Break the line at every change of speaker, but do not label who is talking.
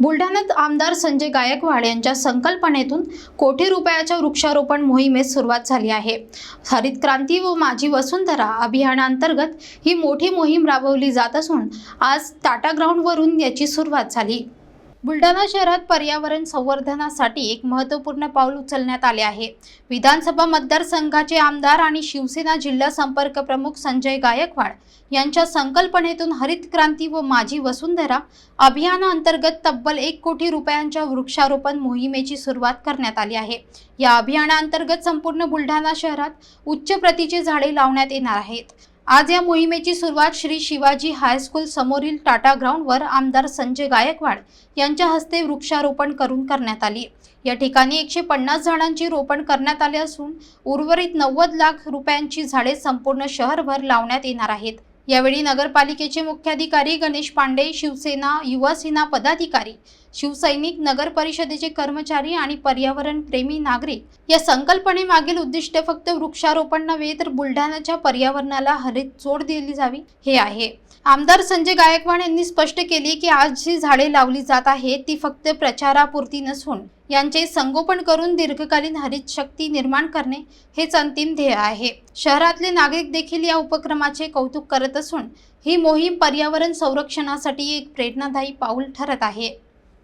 बुलढाण्यात आमदार संजय गायकवाड यांच्या संकल्पनेतून कोटी रुपयाच्या वृक्षारोपण मोहिमेस सुरुवात झाली आहे. हरित क्रांती व माझी वसुंधरा अभियानांतर्गत ही मोठी मोहीम राबवली जात असून आज टाटा ग्राउंडवरून याची सुरुवात झाली. बुलढाणा शहरात पर्यावरण संवर्धनासाठी एक महत्त्वपूर्ण पाऊल उचलण्यात आले आहे. विधानसभा मतदारसंघाचे आमदार आणि शिवसेना जिल्हा संपर्क प्रमुख संजय गायकवाड यांच्या संकल्पनेतून हरित क्रांती व माझी वसुंधरा अभियानाअंतर्गत तब्बल एक कोटी रुपयांच्या वृक्षारोपण मोहिमेची सुरुवात करण्यात आली आहे. या अभियानाअंतर्गत संपूर्ण बुलढाणा शहरात उच्च प्रतीची झाडे लावण्यात येणार आहेत. आज या मोहिमेची सुरुवात श्री शिवाजी हायस्कूल समोरील टाटा ग्राउंडवर आमदार संजय गायकवाड यांच्या हस्ते वृक्षारोपण करून करण्यात आली. या ठिकाणी एकशे पन्नास झाडांची रोपण करण्यात आले असून उर्वरित नव्वद लाख रुपयांची झाडे संपूर्ण शहरभर लावण्यात येणार आहेत. यावेळी नगरपालिकेचे मुख्याधिकारी गणेश पांडे शिवसेना युवा सेना पदाधिकारी शिवसैनिक नगर परिषदेचे कर्मचारी आणि पर्यावरण प्रेमी नागरिक या संकल्पनेमागील उद्दिष्ट फक्त वृक्षारोपण नव्हे तर बुलढाण्याच्या पर्यावरणाला हरित जोड दिली जावी हे आहे. आमदार संजय गायकवाड यांनी स्पष्ट केले की आज जी झाडे लावली जात आहेत ती फक्त प्रचारापुरती नसून यांचे संगोपन करून दीर्घकालीन हरित शक्ती निर्माण करणे हेच अंतिम ध्येय आहे. शहरातले नागरिक देखील या उपक्रमाचे कौतुक करत असून ही मोहीम पर्यावरण संरक्षणासाठी एक प्रेरणादायी पाऊल ठरत आहे.